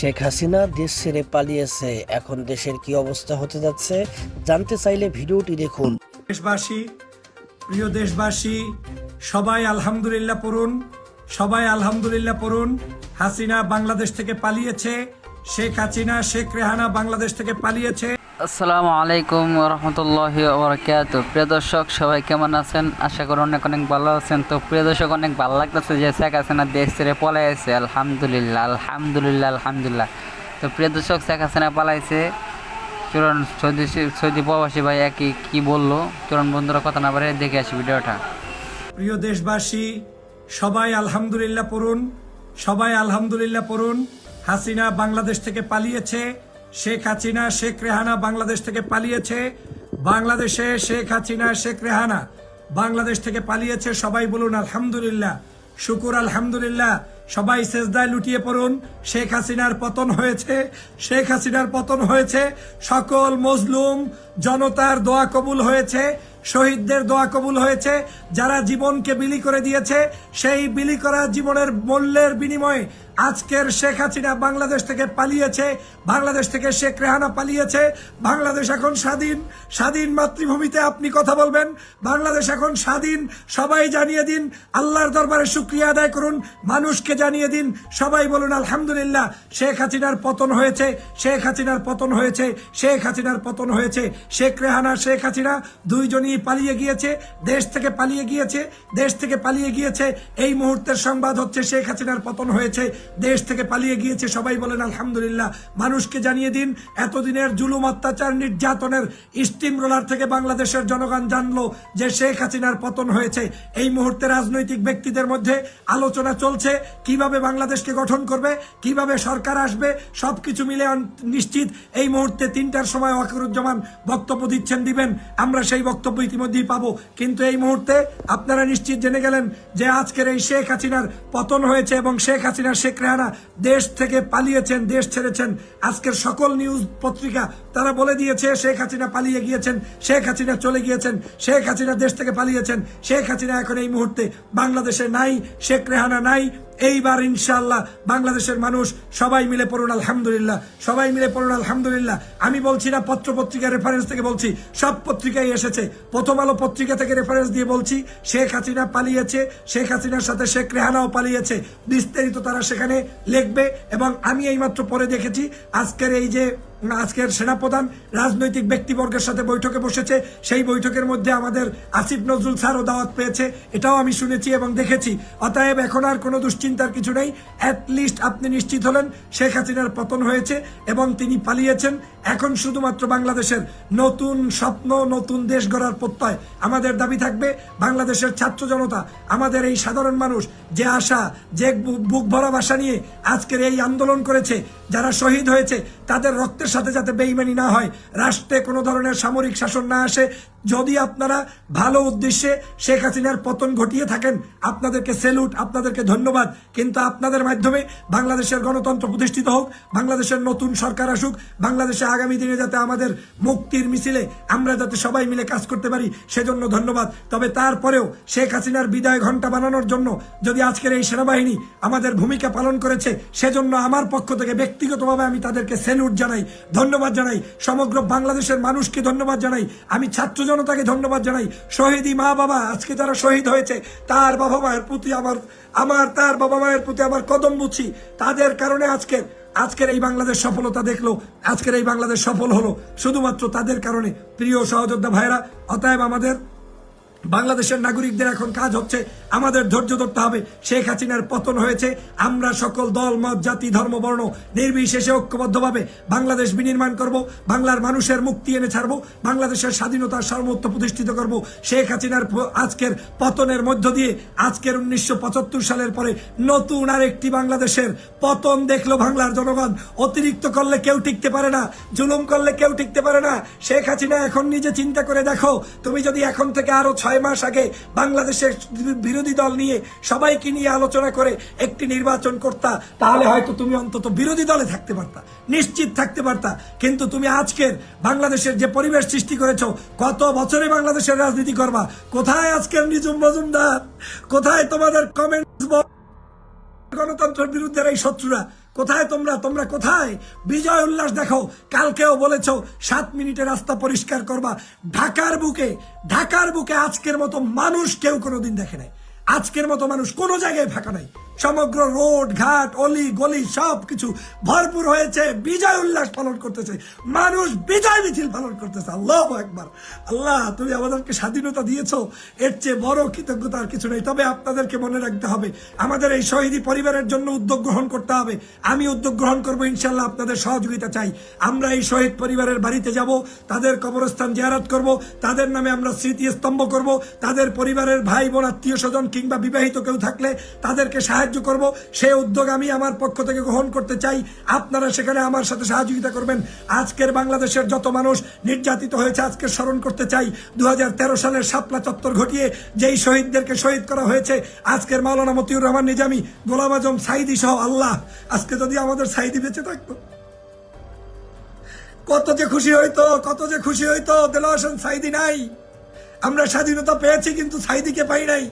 শেখ হাসিনা দেশ ছেড়ে পালিয়েছে। এখন দেশের কি অবস্থা হতে যাচ্ছে, জানতে চাইলে ভিডিওটি দেখুন। দেশবাসী, প্রিয় দেশবাসী, সবাই আলহামদুলিল্লাহ পড়ুন, সবাই আলহামদুলিল্লাহ পড়ুন। হাসিনা বাংলাদেশ থেকে পালিয়েছে, শেখ হাসিনা, শেখ রেহানা বাংলাদেশ থেকে পালিয়েছে। আসসালামু আলাইকুম রহমতুল্লাহ ওবরাকাত। প্রিয় দর্শক, সবাই কেমন আছেন? আশা করি অনেক অনেক ভালো আছেন। তো প্রিয় দর্শক, অনেক ভালো লাগতেছে যে শেখ হাসিনা দেশ ছেড়ে পলাইছে আলহামদুলিল্লাহ আলহামদুলিল্লাহ আলহামদুলিল্লাহ। তো প্রিয় দর্শক, শেখ হাসিনা পালাইছে। চরণ সৌদি সৌদি প্রবাসী ভাই একই কি বলল? চরণ বন্ধুরা, কথা না বাড়ে দেখে আসি ভিডিওটা। প্রিয় দেশবাসী, সবাই আলহামদুলিল্লাহ পড়ুন, সবাই আলহামদুলিল্লাহ পড়ুন। হাসিনা বাংলাদেশ থেকে পালিয়েছে। শেখ হাসিনা, শেখ রেহানা বাংলাদেশ থেকে পালিয়েছে। বাংলাদেশে শেখ হাসিনা, শেখ রেহানা বাংলাদেশ থেকে পালিয়েছে। সবাই বলুন, আলহামদুলিল্লাহ, শুকুর, আলহামদুলিল্লাহ। সবাই সেজদায় লুটিয়ে পড়ুন। শেখ হাসিনার পতন হয়েছে, শেখ হাসিনার পতন হয়েছে। সকল মজলুম জনতার দোয়া কবুল হয়েছে, শহীদদের দোয়া কবুল হয়েছে। যারা জীবনকে বিলি করে দিয়েছে, সেই বিলি করা জীবনের মূল্যের বিনিময়ে আজকের শেখ হাসিনা বাংলাদেশ থেকে পালিয়েছে, বাংলাদেশ থেকে শেখ রেহানা পালিয়েছে। বাংলাদেশ এখন স্বাধীন স্বাধীন মাতৃভূমিতে আপনি কথা বলবেন। বাংলাদেশ এখন স্বাধীন, সবাই জানিয়ে দিন, আল্লাহর দরবারে শুক্রিয়া আদায় করুন, মানুষকে জানিয়ে দিন, সবাই বলুন, আলহামদুলিল্লাহ, শেখ হাসিনার পতন হয়েছে, শেখ হাসিনার পতন হয়েছে, শেখ হাসিনার পতন হয়েছে। শেখ রেহানা, শেখ হাসিনা দুইজনই পালিয়ে গিয়েছে, দেশ থেকে পালিয়ে গিয়েছে, দেশ থেকে পালিয়ে গিয়েছে। এই মুহূর্তের সংবাদ হচ্ছে, শেখ হাসিনার পতন হয়েছে দেশ থেকে পালিয়ে গিয়েছে, সবাই বলেন আলহামদুলিল্লাহ। মানুষকে জানিয়ে দিন, এতদিনের জুলুম, অত্যাচার, নির্যাতনের স্টিম রোলার থেকে বাংলাদেশের জনগণ জানলো যে শেখ হাসিনার পতন হয়েছে। এই মুহূর্তে রাজনৈতিক ব্যক্তিদের মধ্যে আলোচনা চলছে, কীভাবে বাংলাদেশকে গঠন করবে, কীভাবে সরকার আসবে, সবকিছু মিলে নিশ্চিত। এই মুহূর্তে তিনটার সময় ওয়াকিরুজ্জামান বক্তব্য দিচ্ছেন, দিবেন, আমরা সেই বক্তব্য ইতিমধ্যেই পাবো। কিন্তু এই মুহূর্তে আপনারা নিশ্চিত জেনে গেলেন যে আজকের এই শেখ হাসিনার পতন হয়েছে এবং শেখ হাসিনা শেখ দেশ থেকে পালিয়েছেন, দেশ ছেড়েছেন। আজকের সকল নিউজ পত্রিকা, তারা বলে দিয়েছে, শেখ হাসিনা পালিয়ে গিয়েছেন, শেখ হাসিনা চলে গিয়েছেন, শেখ হাসিনা দেশ থেকে পালিয়েছেন, শেখ হাসিনা এখন এই মুহূর্তে বাংলাদেশে নাই, শেখ রেহানা নাই এইবার ইনশাল্লাহ বাংলাদেশের মানুষ সবাই মিলে পড়ুন, আলহামদুলিল্লাহ। সবাই মিলে পড়ুন, আলহামদুলিল্লাহ। আমি বলছি না পত্র পত্রিকার রেফারেন্স থেকে বলছি, সব পত্রিকায় এসেছে। প্রথম আলো পত্রিকা থেকে রেফারেন্স দিয়ে বলছি, শেখ হাসিনা পালিয়েছে, শেখ হাসিনার সাথে শেখ রেহানাও পালিয়েছে। বিস্তারিত তারা সেখানে লিখবে এবং আমি এইমাত্র পরে দেখেছি, আজকের এই যে আজকের সেনাপ্রধান রাজনৈতিক ব্যক্তিবর্গের সাথে বৈঠকে বসেছে। সেই বৈঠকের মধ্যে আমাদের আসিফ নজরুল স্যারও দাওয়াত পেয়েছে। এটাও আমি শুনেছি এবং দেখেছি। অতএব এখন আর কোনো দুশ্চিন্তার কিছু নেই। অ্যাটলিস্ট আপনি নিশ্চিত হলেন শেখ হাসিনার পতন হয়েছে এবং তিনি পালিয়েছেন। এখন শুধুমাত্র বাংলাদেশের নতুন স্বপ্ন, নতুন দেশ গড়ার প্রত্যয় আমাদের দাবি থাকবে। বাংলাদেশের ছাত্র জনতা, আমাদের এই সাধারণ মানুষ যে আশা, যে বুক ভরা ভাষা নিয়ে আজকের এই আন্দোলন করেছে যারা শহীদ হয়েছে, তাদের রক্তের সাথে যাতে বেইমানি না হয়, রাষ্ট্রে কোনো ধরনের সামরিক শাসন না আসে, যদি আপনারা ভালো উদ্দেশ্যে শেখ হাসিনার পতন ঘটিয়ে থাকেন, আপনাদেরকে সেলুট, আপনাদেরকে ধন্যবাদ। কিন্তু আপনাদের মাধ্যমে বাংলাদেশের গণতন্ত্র প্রতিষ্ঠিত হোক, বাংলাদেশের নতুন সরকার আসুক, বাংলাদেশে আগামী দিনে যাতে আমাদের মুক্তির মিছিলে আমরা যাতে সবাই মিলে কাজ করতে পারি, সেজন্য ধন্যবাদ। তবে তারপরেও শেখ হাসিনার বিদায় ঘণ্টা বানানোর জন্য যদি আজকের এই সেনাবাহিনী আমাদের ভূমিকা পালন করেছে, সেজন্য আমার পক্ষ থেকে ব্যক্তিগতভাবে আমি তাদেরকে স্যালুট জানাই, ধন্যবাদ জানাই। সমগ্র বাংলাদেশের মানুষকে ধন্যবাদ জানাই। আমি ছাত্র জনতাকে ধন্যবাদ জানাই। শহীদি মা বাবা আজকে যারা শহীদ হয়েছে, তার বাবা মায়ের প্রতি আমার আমার, তার বাবা মায়ের প্রতি আমার কদম বুঝি। তাদের কারণে আজকের আজকের এই বাংলাদেশ সফলতা দেখল, আজকের এই বাংলাদেশ সফল হলো। শুধুমাত্র তাদের কারণে। প্রিয় সহযোদ্ধা ভাইরা অতএব আমাদের বাংলাদেশের নাগরিকদের এখন কাজ হচ্ছে আমাদের ধৈর্য ধরতে হবে। শেখ হাসিনার পতন হয়েছে। আমরা সকল দল, মত, জাতি, ধর্ম, বর্ণ নির্বিশেষে ঐক্যবদ্ধভাবে বাংলাদেশ বিনির্মাণ করব, বাংলার মানুষের মুক্তি এনে ছাড়বো, বাংলাদেশের স্বাধীনতার সর্বোচ্চ প্রতিষ্ঠিত করব। শেখ হাসিনার আজকের পতনের মধ্য দিয়ে আজকের উনিশশো পঁচাত্তর সালের পরে নতুন আরেকটি বাংলাদেশের পতন দেখল বাংলার জনগণ। অতিরিক্ত করলে কেউ টিকতে পারে না, জুলুম করলে কেউ টিকতে পারে না। শেখ হাসিনা এখন নিজে চিন্তা করে দেখো, তুমি যদি এখন থেকে আরও ছয় মাস আগে বাংলাদেশের বিরোধী দল নিয়ে সবাইকে নিয়ে আলোচনা করে একটি নির্বাচন করতা, তাহলে হয়তো তুমি অন্তত বিরোধী দলে থাকতে পারতা, নিশ্চিত থাকতে পারতা। কিন্তু তুমি আজকের বাংলাদেশের যে পরিবেশ সৃষ্টি করেছ, কত বছরে বাংলাদেশের রাজনীতি করবা? কোথায় আজকের নিজুম মজুমদার? কোথায় তোমাদের কমেন্ট গণতন্ত্রের বিরুদ্ধে এই শত্রুরা? কোথায় তোমরা? তোমরা কোথায়? বিজয় উল্লাস দেখো, কালকেও বলেছ, সাত মিনিটে রাস্তা পরিষ্কার করবা। ঢাকার বুকে ঢাকার বুকে আজকের মতো মানুষ কেউ কোনোদিন দেখে নাই। আজকের মতো মানুষ কোনো জায়গায় ফাঁকা নাই। সমগ্র রোড, ঘাট, অলি, গলি সব কিছু ভরপুর হয়েছে, বিজয় উল্লাস পালন করতেছে। মানুষ বিজয় মিছিল পালন করতেছে। আল্লাহ একবার আল্লাহ, তুমি আমাদেরকে স্বাধীনতা দিয়েছ। এর চেয়ে বড় কৃতজ্ঞতা আর কিছু নেই। তবে আপনাদেরকে মনে রাখতে হবে, আমাদের এই শহীদি পরিবারের জন্য উদ্যোগ গ্রহণ করতে হবে। আমি উদ্যোগ গ্রহণ করব ইনশাল্লাহ আপনাদের সহযোগিতা চাই। আমরা এই শহীদ পরিবারের বাড়িতে যাব, তাদের কবরস্থান জিয়ারত করব, তাদের নামে আমরা স্মৃতি স্তম্ভ করব, তাদের পরিবারের ভাই বোন, আত্মীয় স্বজন কিংবা বিবাহিত কেউ থাকলে তাদেরকে সাহায্য করব। সে উদ্যোগ আমি আমার পক্ষ থেকে গ্রহণ করতে চাই। আপনারা সেখানে আমার সাথে সহযোগিতা করবেন। আজকের বাংলাদেশের যত মানুষ নির্যাতিত হয়েছে আজকে স্মরণ করতে চাই। দু হাজার তেরো সালের শাপলা চত্বর ঘটিয়ে যেই শহীদদেরকে শহীদ করা হয়েছে, আজকের মাওলানা মতিউর রহমান নিজামি, গোলাম আজম, সাইদি সহ আল্লাহ। আজকে যদি আমাদের সাইদি বেঁচে থাকতো। কত যে খুশি হইতো, কত যে খুশি হইতো দেলোয়ার সাইদি নাই। আমরা স্বাধীনতা পেয়েছি কিন্তু সাইদিকে পাই নাই।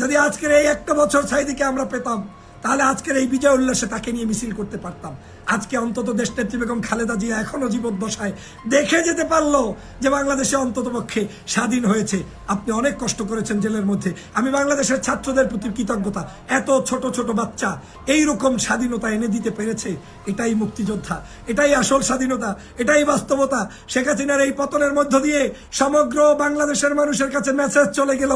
যদি আজকের এই একটা বছর সাইদিকে আমরা পেতাম, তাহলে আজকের এই বিজয় উল্লাসে তাকে নিয়ে মিছিল করতে পারতাম। আজকে অন্তত দেশ নেত্রী বেগম খালেদা জিয়া এখনও জীবদ্দশায়। দেখে যেতে পারল যে বাংলাদেশে অন্তত পক্ষে স্বাধীন হয়েছে। আপনি অনেক কষ্ট করেছেন জেলের মধ্যে। আমি বাংলাদেশের ছাত্রদের প্রতি কৃতজ্ঞতা। এত ছোট ছোট বাচ্চা এই রকম স্বাধীনতা এনে দিতে পেরেছে, এটাই মুক্তিযোদ্ধা। এটাই আসল স্বাধীনতা, এটাই বাস্তবতা। শেখ হাসিনার এই পতনের মধ্য দিয়ে সমগ্র বাংলাদেশের মানুষের কাছে মেসেজ চলে গেল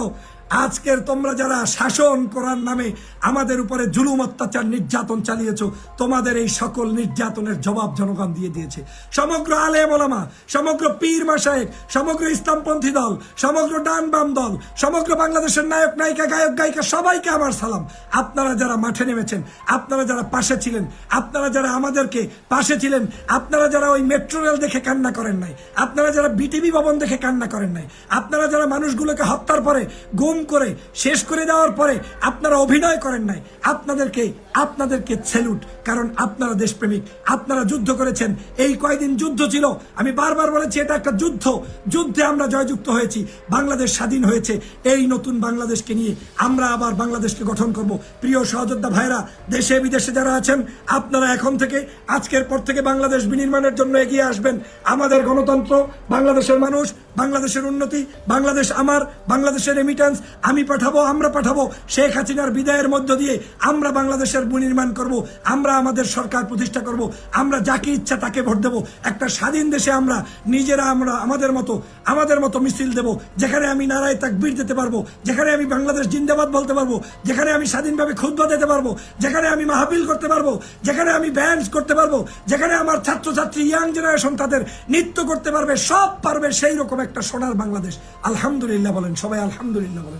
আজকের তোমরা যারা শাসন করার নামে আমাদের উপরে জুলুম অত্যাচার নির্যাতন চালিয়েছো, তোমাদের এই সকল নির্যাতনের জবাব জনগণ দিয়ে দিয়েছে। সমগ্র আলেম ওলামা, সমগ্র পীর মাসায়েক সমগ্র ইসলামপন্থী দল, সমগ্র ডান বাম দল, সমগ্র বাংলাদেশের নায়ক, নায়িকা, গায়ক, গায়িকা, সবাইকে আমার সালাম। আপনারা যারা মাঠে নেমেছেন, আপনারা যারা পাশে ছিলেন, আপনারা যারা আমাদেরকে পাশে ছিলেন, আপনারা যারা ওই মেট্রো রেল দেখে কান্না করেন নাই, আপনারা যারা বিটিভি ভবন দেখে কান্না করেন নাই, আপনারা যারা মানুষগুলোকে হত্যার পরে গুম করে, শেষ করে দেওয়ার পরে আপনারা অভিনয় করেন নাই। আপনাদেরকে আপনাদেরকে সেলুট কারণ আপনারা দেশপ্রেমিক, আপনারা যুদ্ধ করেছেন। এই কয়দিন যুদ্ধ ছিল, আমি বারবার বলেছি, এটা একটা যুদ্ধ। যুদ্ধে আমরা জয়যুক্ত হয়েছি, বাংলাদেশ স্বাধীন হয়েছে। এই নতুন বাংলাদেশকে নিয়ে আমরা আবার বাংলাদেশকে গঠন করব। প্রিয় সহযোদ্ধা ভাইরা দেশে বিদেশে যারা আছেন, আপনারা এখন থেকে, আজকের পর থেকে বাংলাদেশ বিনির্মাণের জন্য এগিয়ে আসবেন। আমাদের গণতন্ত্র, বাংলাদেশের মানুষ, বাংলাদেশের উন্নতি, বাংলাদেশ আমার, বাংলাদেশের রেমিটেন্স আমি পাঠাবো, আমরা পাঠাবো। শেখ হাসিনার বিদায়ের মধ্য দিয়ে আমরা বাংলাদেশের নির্মাণ করব, আমরা আমাদের সরকার প্রতিষ্ঠা করব, আমরা যাকে ইচ্ছা তাকে ভোট দেব। একটা স্বাধীন দেশে আমরা নিজেরা আমরা আমাদের মতো আমাদের মতো মিছিল দেব, যেখানে আমি নারায় তাকবীর দিতে পারব, যেখানে আমি বাংলাদেশ জিন্দাবাদ বলতে পারব, যেখানে আমি স্বাধীনভাবে ক্ষুদ্র দিতে পারব, যেখানে আমি মাহাবিল করতে পারব, যেখানে আমি ব্যান্স করতে পারব, যেখানে আমার ছাত্রছাত্রী, ইয়াং জেনারেশন তাদের নৃত্য করতে পারবে, সব পারবে সেই রকম একটা সোনার বাংলাদেশ। আলহামদুলিল্লাহ বলেন সবাই আলহামদুলিল্লাহ বলেন।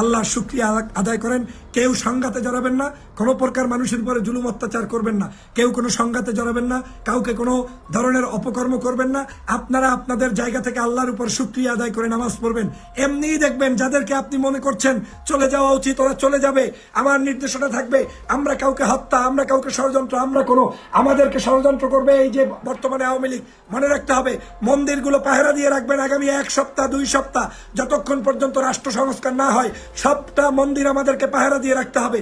আল্লাহর শুক্রিয়া আদায় করেন। কেউ সংঘাতে জড়াবেন না, কোনো প্রকার মানুষের উপরে জুলুম অত্যাচার করবেন না। কেউ কোনো সংঘাতে জড়াবেন না, কাউকে কোনো ধরনের অপকর্ম করবেন না। আপনারা আপনাদের জায়গা থেকে আল্লাহর উপর শুক্রিয়া আদায় করে নামাজ পড়বেন। এমনিই দেখবেন যাদেরকে আপনি মনে করছেন, চলে যাওয়া উচিত, ওরা চলে যাবে, আমার নির্দেশনা থাকবে, আমরা কাউকে হত্যা, আমরা কাউকে ষড়যন্ত্র, আমরা কোনো, আমাদেরকে ষড়যন্ত্র করবে এই যে বর্তমানে আওয়ামী লীগ। মনে রাখতে হবে, মন্দিরগুলো পাহারা দিয়ে রাখবেন আগামী এক সপ্তাহ, দুই সপ্তাহ, যতক্ষণ পর্যন্ত রাষ্ট্র সংস্কার না হয় সবটা মন্দির আমাদেরকে পাহারা দিয়ে রাখতে হবে।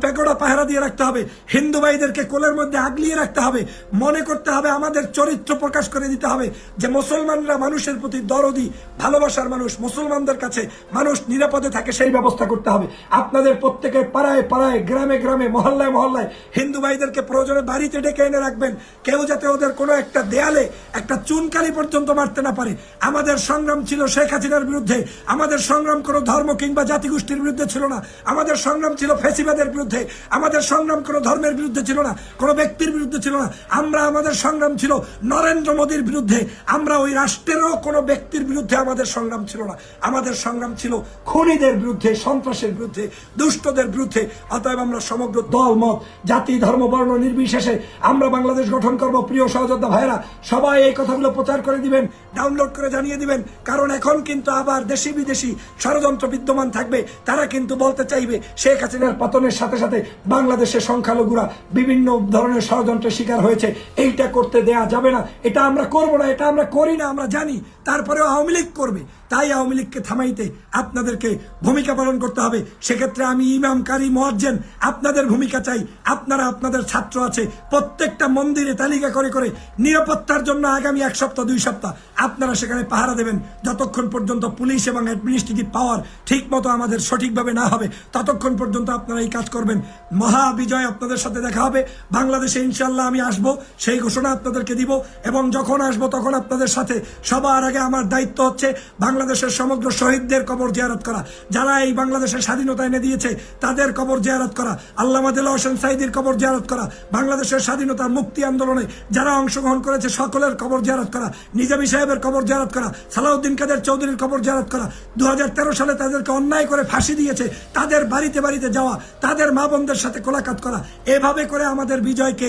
পেগোড়া পাহারা দিয়ে রাখতে হবে। হিন্দু ভাইদেরকে কোলের মধ্যে আগলিয়ে রাখতে হবে। মনে করতে হবে আমাদের চরিত্র প্রকাশ করে দিতে হবে যে মুসলমানরা মানুষের প্রতি দরদি, ভালোবাসার মানুষ, মুসলমানদের কাছে মানুষ নিরাপদে থাকে সেই ব্যবস্থা করতে হবে। আপনাদের প্রত্যেকের পাড়ায় পাড়ায়, গ্রামে গ্রামে, মহল্লায় মহল্লায় হিন্দু ভাইদেরকে প্রয়োজনে বাড়িতে ডেকে এনে রাখবেন। কেউ যাতে ওদের কোনো একটা দেয়ালে একটা চুনকালি পর্যন্ত মারতে না পারে। আমাদের সংগ্রাম ছিল শেখ হাসিনার বিরুদ্ধে। আমাদের সংগ্রাম কোনো ধর্ম কিংবা জাতিগোষ্ঠীর বিরুদ্ধে ছিল না। আমাদের সংগ্রাম ছিল ফেসিবাদের বিরুদ্ধে। আমাদের সংগ্রাম কোনো ধর্মের বিরুদ্ধে ছিল না, কোনো ব্যক্তির বিরুদ্ধে ছিল না। আমরা আমাদের সংগ্রাম ছিল নরেন্দ্র মোদীর বিরুদ্ধে। আমরা ওই রাষ্ট্রেরও কোনো ব্যক্তির বিরুদ্ধে আমাদের সংগ্রাম ছিল না। আমাদের সংগ্রাম ছিল খুনিদের বিরুদ্ধে, সন্ত্রাসের বিরুদ্ধে, দুষ্টদের বিরুদ্ধে। অতএব আমরা সমগ্র দল, মত, জাতি, ধর্ম, বর্ণ নির্বিশেষে আমরা বাংলাদেশ গঠন করব। প্রিয় সহযোদ্ধা ভাইরা সবাই এই কথাগুলো প্রচার করে দিবেন, ডাউনলোড করে জানিয়ে দিবেন। কারণ এখন কিন্তু আবার দেশি বিদেশি ষড়যন্ত্র বিদ্যমান থাকবে, তারা কিন্তু বলতে চাইবে, শেখ হাসিনার পতনের সাথে সাথে বাংলাদেশের সংখ্যালঘুরা বিভিন্ন ধরনের ষড়যন্ত্রের শিকার হয়েছে। এইটা করতে দেয়া যাবে না। এটা আমরা করব না, এটা আমরা করি না, আমরা জানি। তারপরেও আওয়ামী লীগ করবে। তাই আওয়ামী লীগকে থামাইতে আপনাদেরকে ভূমিকা পালন করতে হবে। সেক্ষেত্রে আমি ইমাম, কারি, মোয়াজ্জেন, আপনাদের ভূমিকা চাই। আপনারা আপনাদের ছাত্র আছে। প্রত্যেকটা মন্দিরে তালিকা করে করে নিরাপত্তার জন্য আগামী এক সপ্তাহ, দুই সপ্তাহ আপনারা সেখানে পাহারা দেবেন। যতক্ষণ পর্যন্ত পুলিশ এবং অ্যাডমিনিস্ট্রেটিভ পাওয়ার ঠিক মতো আমাদের সঠিকভাবে না হবে, ততক্ষণ পর্যন্ত আপনারা এই কাজ করবেন। মহা বিজয় আপনাদের সাথে দেখা হবে। বাংলাদেশে ইনশাল্লাহ আমি আসব, সেই ঘোষণা আপনাদেরকে দিব এবং যখন আসব তখন আপনাদের সাথে সবার আগে আমার দায়িত্ব হচ্ছে বাংলাদেশের সমগ্র শহীদদের কবর জিয়ারত করা। যারা এই বাংলাদেশের স্বাধীনতা এনে দিয়েছে, তাদের কবর জিয়ারত করা। আল্লামা দিল হোসেন সাইদির কবর জিয়ারত করা। বাংলাদেশের স্বাধীনতা মুক্তি আন্দোলনে যারা অংশগ্রহণ করেছে, সকলের কবর জিয়ারত করা। নিজামী সাহেবের কবর জিয়ারত করা। সালাউদ্দিন কাদের চৌধুরীর কবর জিয়ারত করা। দু হাজার তেরো সালে তাদেরকে অন্যায় করে ফাঁসি দিয়েছে, তাদের বাড়িতে বাড়িতে যাওয়া, তাদের মা বোনদের সাথে কোলাকাত করা, এভাবে করে আমাদের বিজয়কে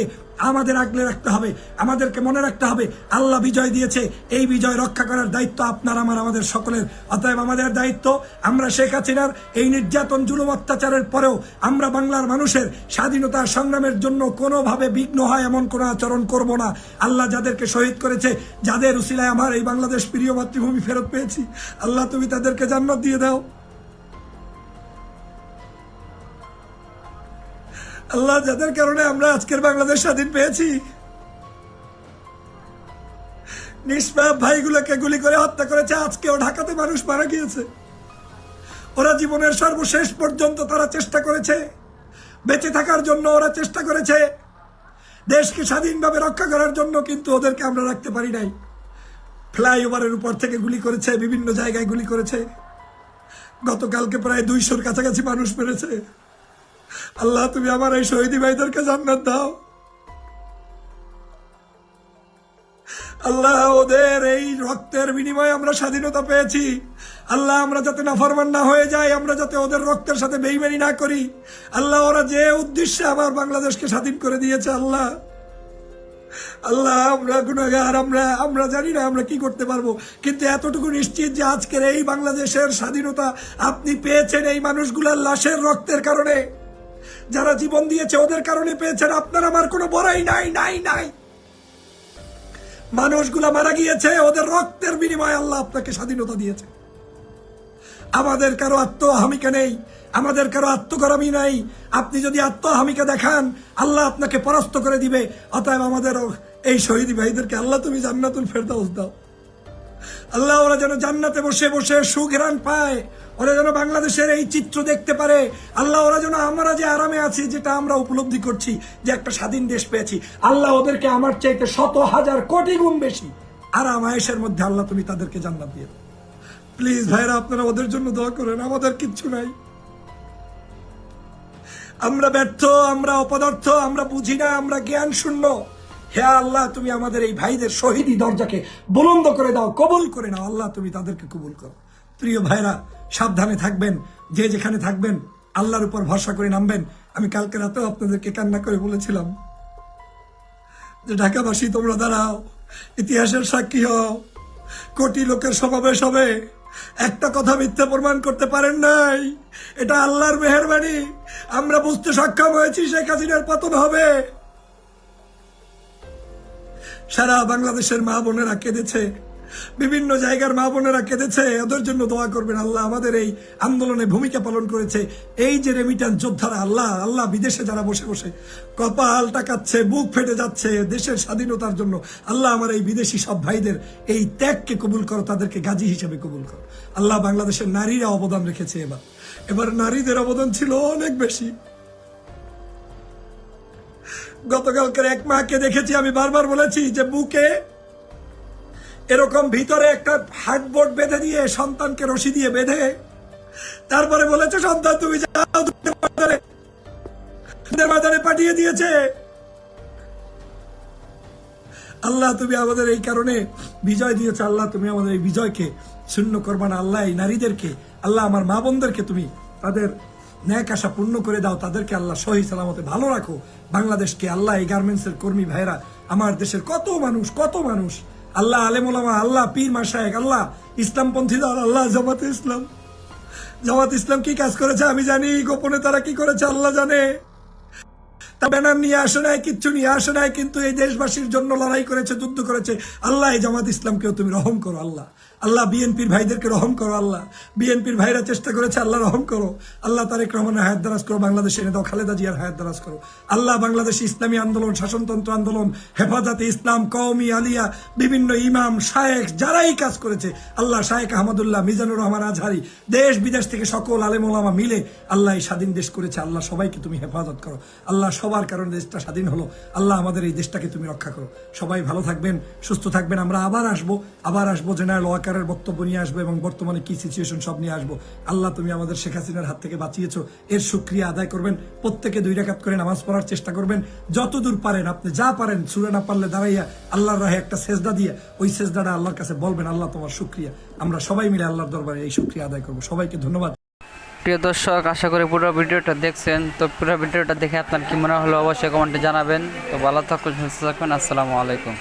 আমাদের আগলে রাখতে হবে, আমাদেরকে মনে রাখতে হবে, আল্লাহ বিজয় দিয়েছে, এই বিজয় রক্ষা করার দায়িত্ব আপনার, আমার, আমাদের সকলের। অতএব আমাদের দায়িত্ব, আমরা শেখ হাসিনার এই নির্যাতন, জুলুম, অত্যাচারের পরেও আমরা বাংলার মানুষের স্বাধীনতা সংগ্রামের জন্য কোনোভাবে বিঘ্ন হয় এমন কোনো আচরণ করব না। আল্লাহ যাদেরকে শহীদ করেছে, যাদের উসিলায় আমার এই বাংলাদেশ প্রিয় মাতৃভূমি ফেরত পেয়েছি, আল্লাহ তুমি তাদেরকে জান্নাত দিয়ে দাও। আল্লাহ যাদের কারণে আমরা আজকের বাংলাদেশ স্বাধীন পেয়েছি। নিষ্পাপ ভাইগুলোকে গুলি করে হত্যা করেছে, আজকেও ঢাকাতে মানুষ মারা গিয়েছে। ওরা জীবনের সর্বশেষ পর্যন্ত তারা চেষ্টা করেছে। বেঁচে থাকার জন্য ওরা চেষ্টা করেছে। দেশকে স্বাধীনভাবে রক্ষা করার জন্য কিন্তু ওদেরকে আমরা রাখতে পারি নাই। ফ্লাইওভারের উপর থেকে গুলি করেছে, বিভিন্ন জায়গায় গুলি করেছে। গতকালকে প্রায় দুইশোর কাছাকাছি মানুষ মেরেছে। আল্লাহ, তুমি আমার এই শহীদি ভাইদেরকে জান্নাত দাও। আল্লাহ, ওদের এই রক্তের বিনিময়ে আমরা স্বাধীনতা পেয়েছি। আল্লাহ, আমরা যাতে নাফরমান না হয়ে যাই, আমরা যাতে ওদের রক্তের সাথে বেইমানি না করি। আল্লাহ, ওরা যে উদ্দেশ্যে আমার বাংলাদেশকে স্বাধীন করে দিয়েছে, আল্লাহ। আল্লাহ, আমরা গুণাগার আমরা আমরা জানি না আমরা কি করতে পারব। কিন্তু এতটুকু নিশ্চিত যে আজকের এই বাংলাদেশের স্বাধীনতা আপনি পেয়েছেন এই মানুষগুলার লাশের রক্তের কারণে। যারা জীবন দিয়েছে, ওদের কারণে পেয়েছেন। আপনার আমার কোনো বড়াই নাই নাই নাই। মানুষগুলা মারা গিয়েছে, ওদের রক্তের বিনিময়ে আল্লাহ আপনাকে স্বাধীনতা দিয়েছে। আমাদের কারও আত্মহামিকা নেই, আমাদের কারও আত্মগরমই নাই। আপনি যদি আত্মহামিকা দেখান, আল্লাহ আপনাকে পরাস্ত করে দিবে। অতএব আমাদের এই শহীদ ভাইদেরকে আল্লাহ তুমি জান্নাতুল ফেরদাউস দাও। আল্লাহ ওরা যেন জান্নাতে বসে বসে সুঘেরান পায়। ওরা যেন বাংলাদেশের এই চিত্র দেখতে পারে। আল্লাহ ওরা যেন আমরা যে আরামে আছি, যেটা আমরা উপলব্ধি করছি, যে একটা স্বাধীন দেশ পেয়েছি, আল্লাহ ওদেরকে আমার চাইতে শত হাজার কোটি গুণ বেশি। আরাম আয়েসের মধ্যে আল্লাহ তুমি তাদেরকে জান্নাত দিয়ে প্লিজ ভাইরা আপনারা ওদের জন্য দোয়া করেন, আমাদের কিচ্ছু নাই। আমরা ব্যর্থ, আমরা অপদার্থ, আমরা বুঝি না, আমরা জ্ঞান শূন্য হে আল্লাহ, তুমি আমাদের এই ভাইদের শহীদি দরজাকে বুলন্দ করে দাও, কবুল করে নাও। আল্লাহ, তুমি তাদেরকে কবুল করো। প্রিয় ভাইরা, সাবধানে থাকবেন, যে যেখানে থাকবেন, আল্লাহর উপর ভরসা করে নামবেন। আমি কালকে রাতেও আপনাদেরকে কান্না করে বলেছিলাম যে, ঢাকাবাসী, তোমরা দাঁড়াও, ইতিহাসের সাক্ষী হও। কোটি লোকের সমাবেশ হবে। একটা কথা মিথ্যা প্রমাণ করতে পারেন নাই। এটা আল্লাহর মেহরবানি। আমরা বুঝতে সক্ষম হয়েছি শেখ হাসিনার পতন হবে। সারা বাংলাদেশের মা বোনেরা কেঁদেছে। বিভিন্ন জায়গার মা বোনেরা কেঁদেছে। ওদের জন্য দোয়া করবেন আল্লাহ, আমাদের এই আন্দোলনে ভূমিকা পালন করেছে। এই যে রেমিটান যোদ্ধারা, আল্লাহ আল্লাহ বিদেশে যারা বসে বসে কপাল টাকাচ্ছে, বুক ফেটে যাচ্ছে দেশের স্বাধীনতার জন্য, আল্লাহ আমার এই বিদেশি সব ভাইদের এই ত্যাগকে কবুল করো, তাদেরকে গাজী হিসেবে কবুল করো। আল্লাহ বাংলাদেশের নারীরা অবদান রেখেছে এবার। এবার নারীদের অবদান ছিল অনেক বেশি। গতকালকের এক মাকে দেখেছি, আমি বারবার বলেছি যে বুকে এরকম ভিতরে একটা হার্ডবোর্ড বেঁধে দিয়ে সন্তানকে রশি দিয়ে বেঁধে, তারপরে বলেছে, সন্তান, তুমি বাজারে পাঠিয়ে দিয়েছে। আল্লাহ, তুমি আমাদের এই কারণে বিজয় দিয়েছে। আল্লাহ, তুমি আমাদের এই বিজয়কে, শূন্য করবা না। আল্লাহ এই নারীদেরকে, আল্লাহ আমার মা বোনদেরকে তুমি তাদের ন্যাক আশা পূর্ণ করে দাও, তাদেরকে আল্লাহ সহি সালামতে ভালো রাখো। বাংলাদেশকে আল্লাহ এই গার্মেন্টসের কর্মী ভাইরা আমার দেশের কত মানুষ কত মানুষ। আল্লাহ আলেমুলামা আল্লাহ পীর মাসায়েক আল্লাহ ইসলামপন্থী দল, আল্লাহ জামাত ইসলাম। জামাত ইসলাম কি কাজ করেছে আমি জানি, গোপনে তারা কি করেছে আল্লাহ জানে। তা ব্যানার নিয়ে আসে নাই, কিচ্ছু নিয়ে আসে নাই, কিন্তু এই দেশবাসীর জন্য লড়াই করেছে, যুদ্ধ করেছে। আল্লাহ জামাত ইসলামকেও তুমি রহম করো, আল্লাহ। আল্লাহ বিএনপির ভাইদেরকে রহম করো, আল্লাহ। বিএনপির ভাইরা চেষ্টা করেছে, আল্লাহ রহম করো। আল্লাহ তারেক রহমানের হায়াত দারাজ করো, বাংলাদেশে এনে দাও, খালেদা জিয়ার হায়াত দারাজ করো। আল্লাহ বাংলাদেশ ইসলামী আন্দোলন, শাসনতন্ত্র আন্দোলন, হেফাজতে ইসলাম, কওমি আলিয়া, বিভিন্ন ইমাম, শায়েখ, যারাই কাজ করেছে, আল্লাহ শায়েখ আহমদুল্লাহ, মিজানুর রহমান আজহারি, দেশ বিদেশ থেকে সকল আলেম ওলামা মিলে আল্লাহ এই স্বাধীন দেশ করেছে। আল্লাহ সবাইকে তুমি হেফাজত করো। আল্লাহ সবার কারণে দেশটা স্বাধীন হলো। আল্লাহ আমাদের এই দেশটাকে তুমি রক্ষা করো। সবাই ভালো থাকবেন, সুস্থ থাকবেন। আমরা আবার আসব আবার আসব জেনারেল ওয়াকারের বক্তব্য নিয়ে আসব এবং বর্তমানে কি সিচুয়েশন সব নিয়ে আসব। আল্লাহ, তুমি আমাদের শেখ হাসিনার হাত থেকে বাঁচিয়েছো। এর সুক্রিয়া আদায় করবেন। প্রত্যেকে দুই রেখাত করে নামাজ পড়ার চেষ্টা করবেন। যতদূর পারেন আপনি, যা পারেন, সুরে না পারলে দাঁড়াইয়া আল্লাহর রাহে একটা সেজদা দিয়ে ওই সেজদাটা আল্লাহর কাছে বলবেন, আল্লাহ তোমার সুক্রিয়া আমরা সবাই মিলে আল্লাহর দরবারে এই সুক্রিয়া আদায় করব। সবাইকে ধন্যবাদ। প্রিয় দর্শক, আশা করি পুরো ভিডিওটা দেখছেন। তো পুরো ভিডিওটা দেখে আপনার কি মনে হলো অবশ্যই কমেন্টে জানাবেন। তো ভালো থাকুন, সুস্থ থাকবেন আসসালামু আলাইকুম।